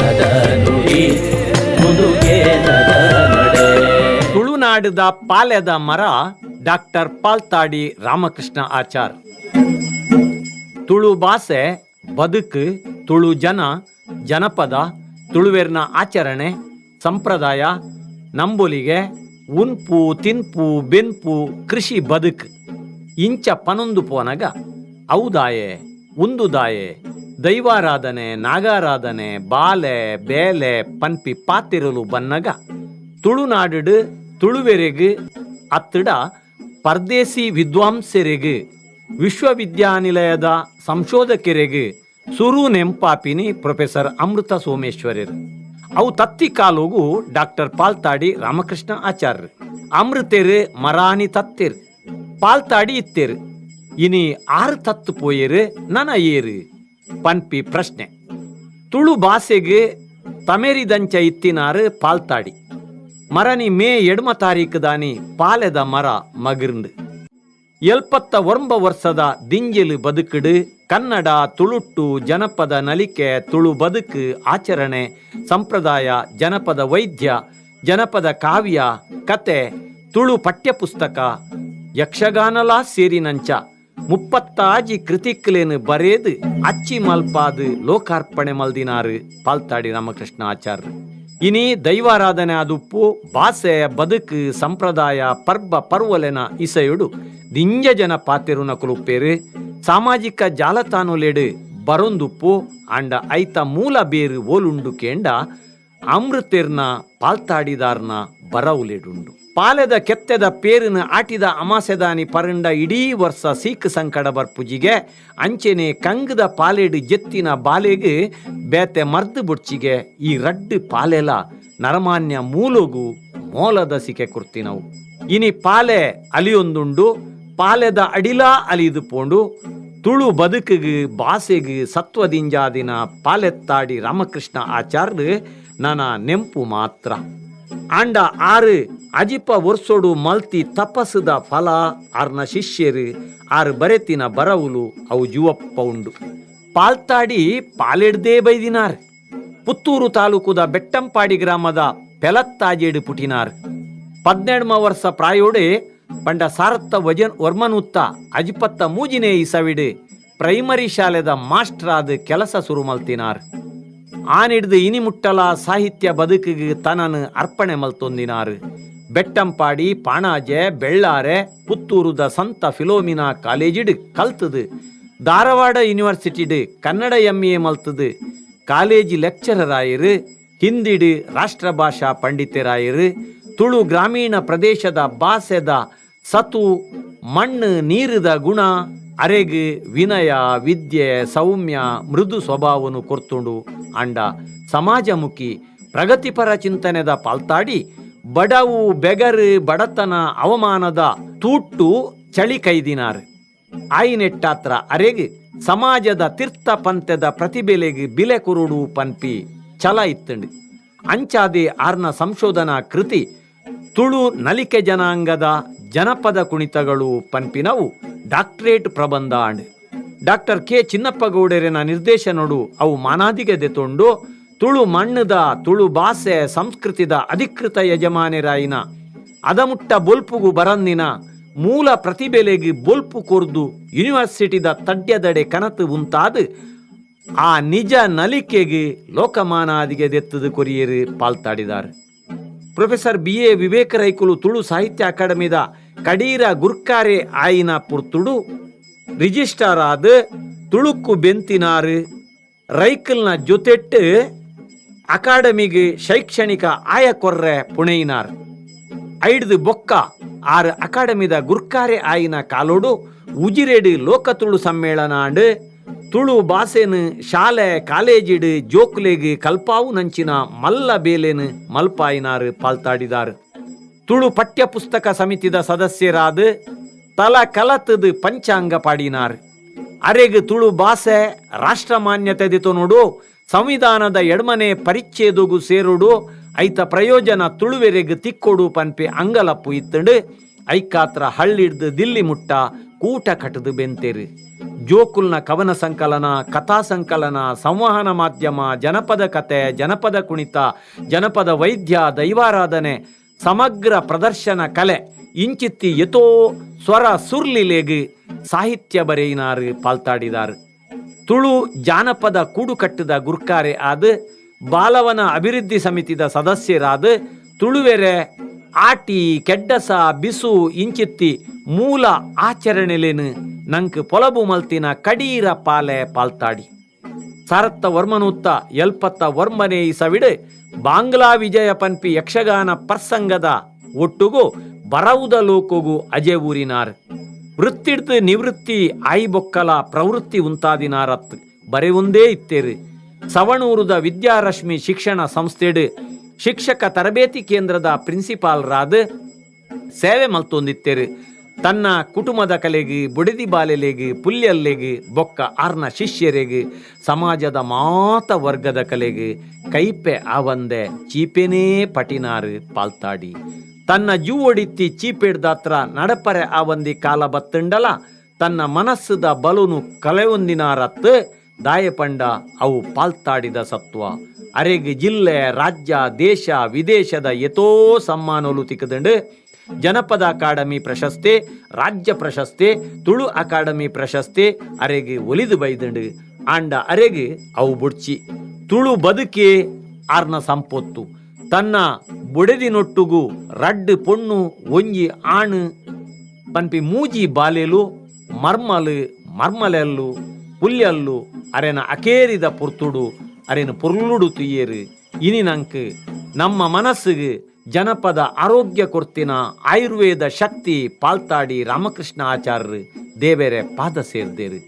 ನಡೆ ತುಳುನಾಡದ ಪಾಲೆದ ಮರ ಡಾಕ್ಟರ್ ಪಾಲ್ತಾಡಿ ರಾಮಕೃಷ್ಣ ಆಚಾರ್. ತುಳು ಭಾಷೆ, ಬದುಕು, ತುಳು ಜನ, ಜನಪದ, ತುಳುವೆರ್ನ ಆಚರಣೆ, ಸಂಪ್ರದಾಯ, ನಂಬುಲಿಗೆ, ಉನ್ಪು, ತಿನ್ಪು, ಬೆನ್ಪು, ಕೃಷಿ ಬದುಕು. ಇಂಚ ಪನೊಂದು ಪೋನಗ, ಔದಾಯೆ, ಉಂದುದಾಯೆ ದೈವಾರಾಧನೆ, ನಾಗಾರಾಧನೆ, ಬಾಲೆ, ಬೇಲೆ, ಪನ್ಪಿ, ಪಾತಿರಲು, ಬನ್ನಗ ತುಳುನಾಡು ತುಳುವೆರೆಗು, ಅತ್ತಡ, ಪರ್ದೇಸಿ ವಿದ್ವಾಂಸರೆಗು, ವಿಶ್ವವಿದ್ಯಾನಿಲಯದ ಸಂಶೋಧಕರೆಗೆ, ಸುರು ನೆಂಪಾಪಿನಿ ಪ್ರೊಫೆಸರ್ ಅಮೃತ ಸೋಮೇಶ್ವರರು. ಅವು ತತ್ತಿ ಕಾಲುಗು ಡಾಕ್ಟರ್ ಪಾಲ್ತಾಡಿ ರಾಮಕೃಷ್ಣ ಆಚಾರ್ಯರು ಅಮೃತೆರು ಮರಾನಿ ತತ್ತಿರ್. ಪಾಲ್ತಾಡಿ ಇತ್ತೇರು. ಇನಿ ಆರು ತತ್ತು ಪೋಯರು, ನನ ಏರು. ಪನ್ಪಿ ಪ್ರಶ್ನೆ. ತುಳು ಭಾಷೆಗೆ ತಮೇರಿದಂಚ ಇತ್ತಿನಾರು ಪಾಲ್ತಾಡಿ. ಮರನಿ ಮೇ ಎಡ್ಮ ತಾರೀಕು ದಾನಿ ಪಾಲೆದ ಮರ ಮಗಿರ್ಂದು. ಎಲ್ಪತ್ತ ಒಂಬ ವರ್ಷದ ದಿಂಜಲು ಬದುಕಿಡು, ಕನ್ನಡ ತುಳುಟ್ಟು ಜನಪದ ನಲಿಕೆ ತುಳು ಬದುಕು ಆಚರಣೆ, ಸಂಪ್ರದಾಯ ಜನಪದ ವೈದ್ಯ, ಜನಪದ ಕಾವ್ಯ, ಕತೆ, ತುಳು ಪಠ್ಯಪುಸ್ತಕ, ಯಕ್ಷಗಾನಲಾ ಸೇರಿನಂಚ. ಮುಪ್ಪತ್ತಾಜಿ ಕೃತಿಕ್ಲೇನು ಬರೇದು ಅಚ್ಚಿ ಮಲ್ಪಾದು ಲೋಕಾರ್ಪಣೆ ಮಲ್ದಿನಾರು ಪಾಲ್ತಾಡಿ ರಾಮಕೃಷ್ಣ ಆಚಾರ್ಯರು ಇನಿ ದೈವಾರಾಧನೆ ಆದುಪ್ಪು ಭಾಷೆ ಬದುಕು ಸಂಪ್ರದಾಯ ಪರ್ಬ ಪರ್ವಲೆನ ಇಸೆಯುಡು ದಿಂಜ ಜನ ಪಾತೆರುನ ನಕುಲುಪ್ಪೇರು ಸಾಮಾಜಿಕ ಜಾಲತಾನುಲೆಡು ಬರೊಂದುಪ್ಪು ಅಂಡ ಐತ ಮೂಲ ಬೇರು ಓಲುಂಡು ಕೇಂಡ ಅಮೃತೆರ್ನ ಪಾಲ್ತಾಡಿದಾರ್ನ ಬರವುಲೆಡುಂಡು ಪಾಲೆದ ಕೆತ್ತೆದ ಪೇರಿನ ಆಟಿದ ಅಮಾಸೆದಾನಿ ಪರಂಡ ಇಡೀ ವರ್ಷ ಸೀಕ್ ಸಂಕಡ ಬರ್ಪುಜಿಗೆ, ಅಂಚೆನೆ ಕಂಗದ ಪಾಲೆಡು ಜೆತ್ತಿನ ಬಾಲೆಗೆ ಬೇತೆ ಮರ್ದು ಬುಡ್ಚಿಗೆ ಈ ರಡ್ಡು ಪಾಲೆಲ ನರಮಾನ್ಯ ಮೂಲಗು ಮೋಲದ ಸಿಕೆ ಕುರ್ತಿನವು. ಇನಿ ಪಾಲೆ ಅಲಿಯೊಂದುಂಡು, ಪಾಲೆದ ಅಡಿಲ ಅಲಿದು ಪೋಂಡು, ತುಳು ಬದುಕಿಗೆ ಬಾಸೆಗೆ ಸತ್ವದಿಂಜಾದಿನ ಪಾಲೆತ್ತಾಡಿ ರಾಮಕೃಷ್ಣ ಆಚಾರ್ಯ ನನ್ನ ನೆಂಪು ಮಾತ್ರ. ಆಂಡ ಆರು ಅಜಿಪ ಒರ್ಸೋಡು ಮಲ್ತಿ ತಪಸ್ಸದ ಫಲ ಆರ್ನ ಶಿಷ್ಯರು ಆರ್ ಬರೆತಿನ ಬರವುಲು ಅವು ಜುವಪ್ಪ ಉಂಡು. ಪಾಲ್ತಾಡಿ ಪಾಲೆಡ್ದೇ ಬೈದಿನಾರ್. ಪುತ್ತೂರು ತಾಲೂಕುದ ಬೆಟ್ಟಂಪಾಡಿ ಗ್ರಾಮದ ಪೆಲತ್ತಾಜೇಡು ಪುಟಿನಾರ್. ಪದ್ನೆಡ್ಮ ವರ್ಷ ಪ್ರಾಯೋಡೆ ಪಂಡ ಸಾರತ್ತ ವಜನ್ ವರ್ಮನುತ್ತ ಅಜಿಪತ್ತ ಮೂಜಿನೇ ಇಸವಿಡು ಪ್ರೈಮರಿ ಶಾಲೆದ ಮಾಸ್ಟರ್ ಆದ ಕೆಲಸ ಸುರು ಮಲ್ತಿನಾರ್. ಆನಿಡ್ದು ಇನಿಮುಟ್ಟಲ ಸಾಹಿತ್ಯ ಬದುಕಿಗೆ ತನನು ಅರ್ಪಣೆ ಮಲ್ತೊಂದಿನಾರು. ಬೆಟ್ಟಂಪಾಡಿ, ಪಾಣಾಜೆ, ಬೆಳ್ಳಾರೆ, ಪುತ್ತೂರುದ ಸಂತ ಫಿಲೋಮಿನಾ ಕಾಲೇಜಿಡ್ ಕಲ್ತದು. ಧಾರವಾಡ ಯೂನಿವರ್ಸಿಟಿಡ್ ಕನ್ನಡ ಎಂ ಎ ಮಲ್ತದು. ಕಾಲೇಜಿ ಲೆಕ್ಚರರ್ ಆಯಿರು ಹಿಂದಿಡು ರಾಷ್ಟ್ರ ಭಾಷಾ ಪಂಡಿತರಾಯಿರು ತುಳು ಗ್ರಾಮೀಣ ಪ್ರದೇಶದ ಭಾಷೆದ ಸತು ಮಣ್ಣು ನೀರದ ಗುಣ, ಅರೆಗು ವಿನಯ, ವಿದ್ಯೆ, ಸೌಮ್ಯ, ಮೃದು ಸ್ವಭಾವನು ಕೊರ್ತುಂಡು ಅಂಡ ಸಮಾಜಮುಖಿ ಪ್ರಗತಿಪರ ಚಿಂತನೆದ ಪಾಲ್ತಾಡಿ ಬಡವು ಬೆಗರು ಬಡತನ ಅವಮಾನದ ತೂಟ್ಟು ಚಳಿ ಕೈದಿನಾರು. ಆಯಿನೆಟ್ಟಾತ್ರ ಅರೆಗೆ ಸಮಾಜದ ತೀರ್ಥ ಪಂಥದ ಪ್ರತಿಬೆಲೆಗೆ ಬಿಲೆ ಕುರುಡು ಪನ್ಪಿ ಛಲ ಇತ್ತಂಡು. ಅಂಚಾದೆ ಆರ್ನ ಸಂಶೋಧನಾ ಕೃತಿ ತುಳು ನಲಿಕೆ ಜನಾಂಗದ ಜನಪದ ಕುಣಿತಗಳು ಪನ್ಪಿನವು ಡಾಕ್ಟರೇಟ್ ಪ್ರಬಂಧ ಅಂಡ್ ಡಾಕ್ಟರ್ ಕೆ ಚಿನ್ನಪ್ಪಗೌಡರಿನ ನಿರ್ದೇಶನಡು ಅವು ಮಾನಾದಿಗೆ ದೆತೊಂಡು. ತುಳು ಮಣ್ಣದ, ತುಳು ಭಾಷೆ, ಸಂಸ್ಕೃತಿದ ಅಧಿಕೃತ ಯಜಮಾನಿರಾಯಿನ, ಅದಮುಟ್ಟ ಬೊಲ್ಪುಗು ಬರಂದಿನ, ಮೂಲ ಪ್ರತಿಬೆಲೆಗೆ ಬೊಲ್ಪು ಕೊರ್ದು ಯೂನಿವರ್ಸಿಟಿದ ತಡ್ಯದಡೆ ಕನತು ಉಂತಾದ, ಆ ನಿಜ ನಲಿಕೆಗೆ ಲೋಕಮಾನಾದಿಗೆ ದೆತ್ತದು ಕೊರಿಯರು ಪಾಲ್ತಾಡಿದ್ದಾರೆ ಪ್ರೊಫೆಸರ್ ಬಿ. ಎ. ವಿವೇಕ ರೈಕುಲು ತುಳು ಸಾಹಿತ್ಯ ಅಕಾಡೆಮಿದ ಕಡೀರ ಗುರ್ಕಾರೆ ಆಯಿನ ಪುರ್ತುಡು ರಿಜಿಸ್ಟರ್ ಆದ ತುಳುಕು ಬೆಂತಿನಾರು ರೈಕಲ್ನ ಜೊತೆಟ್ಟು ಅಕಾಡೆಮಿಗೆ ಶೈಕ್ಷಣಿಕ ಆಯ ಕೊರ್ರೆ ಪುಣೆಯಿನಾರ್. ಐಡ್ದು ಬೊಕ್ಕ ಆರ್ ಅಕಾಡೆಮಿದ ಗುರ್ಕಾರೆ ಆಯಿನ ಕಾಲೋಡು ಉಜಿರೆಡು ಲೋಕ ತುಳು ಸಮ್ಮೇಳನ ಆಂಡ್ ತುಳು ಭಾಷೆನು ಶಾಲೆ ಕಾಲೇಜಿಡು ಜೋಕ್ಲೆಗ್ ಕಲ್ಪಾವು ನಂಚಿನ ಮಲ್ಲ ಬೇಲೆನು ಮಲ್ಪಾಯಿನಾರು ಪಾಲ್ತಾಡಿದಾರ್. ತುಳು ಪಠ್ಯ ಪುಸ್ತಕ ಸಮಿತಿದ ಸದಸ್ಯರಾದ ತಲ ಕಲತದು ಪಂಚಾಂಗ ಪಾಡಿನಾರ್. ಅರೆಗ್ ತುಳು ಭಾಷೆ ರಾಷ್ಟ್ರ ಮಾನ್ಯತೆ ದಿತು ನೋಡು ಸಂವಿಧಾನದ ಎಡ್ಮನೆ ಪರಿಚ್ಛೇದುಗು ಸೇರುಡು, ಐತ ಪ್ರಯೋಜನ ತುಳುವೆರೆಗ್ ತಿಕ್ಕೊಡು ಪನ್ಪೆ ಅಂಗಲಪ್ಪು ಇತ್ತಂಡು, ಐಕಾತ್ರ ಹಳ್ಳಿಡ್ದು ದಿಲ್ಲಿ ಮುಟ್ಟ ಕೂಟ ಕಟದು ಬೆಂತೇರಿ. ಜೋಕುಲ್ನ ಕವನ ಸಂಕಲನ, ಕಥಾ ಸಂಕಲನ, ಸಂವಹನ ಮಾಧ್ಯಮ, ಜನಪದ ಕತೆ, ಜನಪದ ಕುಣಿತ, ಜನಪದ ವೈದ್ಯ, ದೈವಾರಾಧನೆ, ಸಮಗ್ರ ಪ್ರದರ್ಶನ ಕಲೆ, ಇಂಚಿತ್ತಿ ಯಥೋ ಸ್ವರ ಸುರ್ಲಿಲೆಗ್ ಸಾಹಿತ್ಯ ಬರೆಯಿನಾರು ಪಾಲ್ತಾಡಿದಾರು. ತುಳು ಜಾನಪದ ಕೂಡು ಕಟ್ಟದ ಗುರ್ಕಾರೆ ಆದ ಬಾಲವನ ಅಭಿವೃದ್ಧಿ ಸಮಿತಿದ ಸದಸ್ಯರಾದ ತುಳುವೆರೆ ಆಟಿ, ಕೆಡ್ಡಸ, ಬಿಸು, ಇಂಚಿತ್ತಿ, ಮೂಲ ಆಚರಣೆಲೇನು ನಂಕ್ ಪೊಲಬು ಮಲ್ತಿನ ಕಡೀರ ಪಾಲೆ ಪಾಲ್ತಾಡಿ. ಸಾರತ್ತ ವರ್ಮನೂತ್ತ ಎಲ್ಪತ್ತ ವರ್ಮನೆ ಸವಿಡು ಬಾಂಗ್ಲಾ ವಿಜಯ ಪನ್ಪಿ ಯಕ್ಷಗಾನ ಪ್ರಸಂಗದ ಒಟ್ಟುಗೂ ಬರವುದ ಲೋಕಗೂ ಅಜೆ ಊರಿನಾರ್. ವೃತ್ತಿಡ್ದು ನಿವೃತ್ತಿ ಆಯ್ಬೊಕ್ಕಲ ಪ್ರವೃತ್ತಿ ಉಂತಾದಿನಾರತ್ ಬರೆ ಒಂದೇ ಇತ್ತೇರು. ಸವಣೂರುದ ವಿದ್ಯಾರಶ್ಮಿ ಶಿಕ್ಷಣ ಸಂಸ್ಥೆಡ್ ಶಿಕ್ಷಕ ತರಬೇತಿ ಕೇಂದ್ರದ ಪ್ರಿನ್ಸಿಪಾಲ್ರಾದ ಸೇವೆ ಮಲ್ತೊಂದಿತ್ತೇರು. ತನ್ನ ಕುಟುಂಬದ ಕಲೆಗೆ, ಬುಡದಿ ಬಾಲೆಲೆಗೆ ಪುಲ್ಯಲ್ಲೆಗೆ, ಬೊಕ್ಕ ಆರ್ನ ಶಿಷ್ಯರಿಗೆ, ಸಮಾಜದ ಮಾತ ವರ್ಗದ ಕಲೆಗೆ ಕೈಪೆ ಆವಂದೆ ಚೀಪೆನೇ ಪಟಿನಾರು ಪಾಲ್ತಾಡಿ. ತನ್ನ ಜೂ ಒಡಿತ್ತಿ ಚೀಪೆಡ್ದಾತ್ರ ನಡಪರೆ ಆವಂದಿ ಕಾಲ ಬತ್ತಂಡಲ, ತನ್ನ ಮನಸ್ಸದ ಬಲುನು ಕಲೆಯೊಂದಿನಾರತ್ ದಾಯಪಂಡ ಅವು ಪಾಲ್ತಾಡಿದ ಸತ್ವ. ಅರೆಗ್ ಜಿಲ್ಲೆ, ರಾಜ್ಯ, ದೇಶ, ವಿದೇಶದ ಎತೋ ಸಮ್ಮಾನೋಲು ತಿಕ್ಕದಂಡು ಜನಪದ ಅಕಾಡೆಮಿ ಪ್ರಶಸ್ತಿ, ರಾಜ್ಯ ಪ್ರಶಸ್ತಿ, ತುಳು ಅಕಾಡೆಮಿ ಪ್ರಶಸ್ತಿ ಅರೆಗೆ ಒಲಿದು ಬೈದಂಡು ಆಂಡ ಅರೆಗೆ ಅವು ಬುಡ್ಚಿ. ತುಳು ಬದುಕಿ ಆರ್ನ ಸಂಪತ್ತು. ತನ್ನ ಬುಡೆದಿನೊಟ್ಟುಗು ರಡ್ಡ್ ಪೊಣ್ಣು ಒಂಜಿ ಆಣ್ ಪನ್ಪಿ ಮೂಜಿ ಬಾಲೆಲು ಮರ್ಮಲು ಮರ್ಮಲೆಲ್ಲು ಪುಲ್ಯಲ್ಲು ಅರೆನ ಅಕೇರಿದ ಪುರ್ತುಡು ಅರೆನ ಪುರ್ಲುಡು ತುಯ್ಯೇರು. ಇನಿ ನಂಕ್ ನಮ್ಮ ಮನಸ್ಸಿಗೆ ಜನಪದ ಆರೋಗ್ಯ ಕೊರ್ತಿನ ಆಯುರ್ವೇದ ಶಕ್ತಿ ಪಾಲ್ತಾಡಿ ರಾಮಕೃಷ್ಣ ಆಚಾರ್ಯರು ದೇವೆರೆ ಪಾದ ಸೇರ್ದೇರು.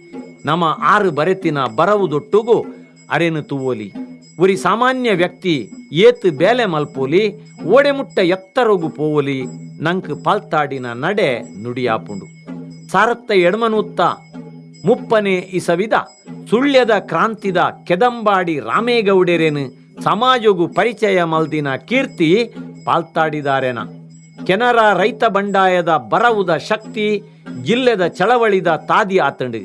ನಮ್ಮ ಆರು ಬರೆತಿನ ಬರವುದೊಟ್ಟುಗು ಅರೆನು ತುವೋಲಿ. ಉರಿ ಸಾಮಾನ್ಯ ವ್ಯಕ್ತಿ ಏತ್ ಬೇಲೆ ಮಲ್ಪೋಲಿ ಓಡೆಮುಟ್ಟ ಎತ್ತರೋಗು ಪೋವಲಿ, ನಂಕ್ ಪಾಲ್ತಾಡಿನ ನಡೆ ನುಡಿಯಾಪುಂಡು. ಸಾರತ್ತ ಎಡಮನುತ್ತ ಮುಪ್ಪನೆ ಇಸವಿದ, ಸುಳ್ಯದ ಕ್ರಾಂತಿದ ಕೆದಂಬಾಡಿ ರಾಮೇಗೌಡೆರೇನು ಸಮಾಜಗು ಪರಿಚಯ ಮಲ್ದಿನ ಕೀರ್ತಿ ಪಾಲ್ತಾಡಿದಾರೆನ. ಕೆನರ ರೈತ ಬಂಡಾಯದ ಬರವುದ ಶಕ್ತಿ, ಜಿಲ್ಲೆದ ಚಳವಳಿದ ತಾದಿ ಆತಂಡು.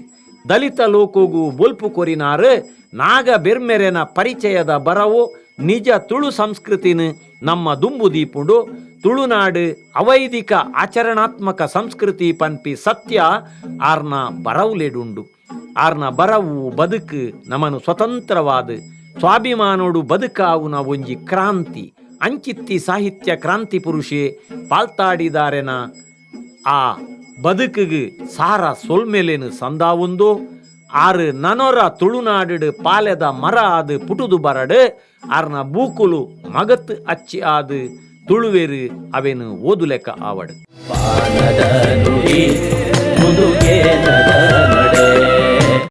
ದಲಿತ ಲೋಕೋಗು ಬೊಲ್ಪು ಕೊರಿನಾರು, ನಾಗ ಬೆರ್ಮೆರೆನ ಪರಿಚಯದ ಬರವು ನಿಜ ತುಳು ಸಂಸ್ಕೃತಿನ ನಮ್ಮ ದುಂಬು ದೀಪುಂಡು. ತುಳುನಾಡು ಅವೈದಿಕ ಆಚರಣಾತ್ಮಕ ಸಂಸ್ಕೃತಿ ಪನ್ಪಿ ಸತ್ಯ ಆರ್ನ ಬರವುಲೆಡುಂಡು. ಆರ್ನ ಬರವು ಬದುಕು ನಮನು ಸ್ವತಂತ್ರವಾದ ಸ್ವಾಭಿಮಾನೋಡು ಬದುಕಾವುನ ಒಂಜಿ ಕ್ರಾಂತಿ. ಅಂಚಿತ್ತಿ ಸಾಹಿತ್ಯ ಕ್ರಾಂತಿ ಪುರುಷೆ ಪಾಲ್ತಾಡಿದಾರೆನ. ಆ ಬದುಕಿಗೆ ಸಾರ ಸೊಲ್ಮೆಲೇನು ಸಂದಾವೊಂದು? ಆರು ನನೊರ ತುಳುನಾಡಿಡು ಪಾಲೆದ ಮರ ಆದು ಪುಟುದು ಬರಡು ಅರ್ನ ಬೂಕುಲು ಮಗತ್ ಅಚ್ಚಿ ಆದು ತುಳುವೆರು ಅವೇನು ಓದು ಲೆಕ್ಕ ಆವಡು